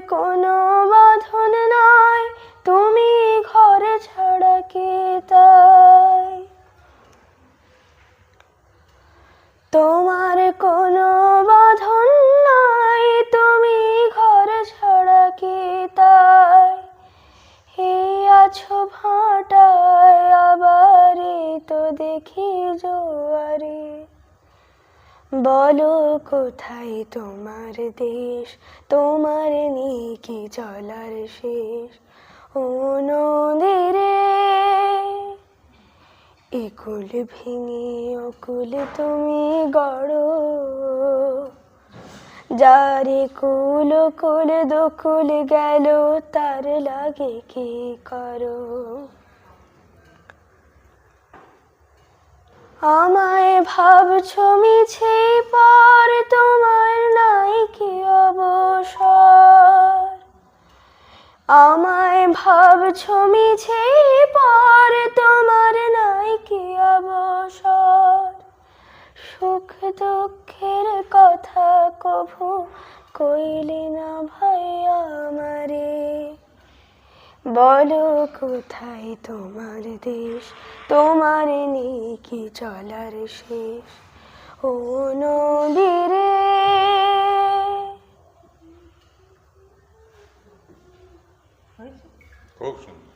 কোনো বাঁধন নাই, তুমি ঘরে ছাড়া কি তাই? তোমার কোনো বাঁধন নাই, তুমি ঘরে ছাড়া কি তাই? এই আছো ভাটায়, আবার তো দেখি বলো কোথায় তোমার দেশ? তোমার নেই কি চলার শেষ। ও একুল ভেঙে অকুল তুমি গড়ো। যারে কুল কুল দকুল গেল, তার লাগে কি করো? আমায় ভাবছ মিছে, পর তোমার নাই কি অবসর। আমায় ভাবছ মিছে, পর তোমার নাই কি অবসর। সুখ দুঃখের কথা কভু কইলি না ভাই বলো কোথায় তোমার দেশ? তোমার নেই কি চলার শেষ। ও নদীরে। খুব সুন্দর।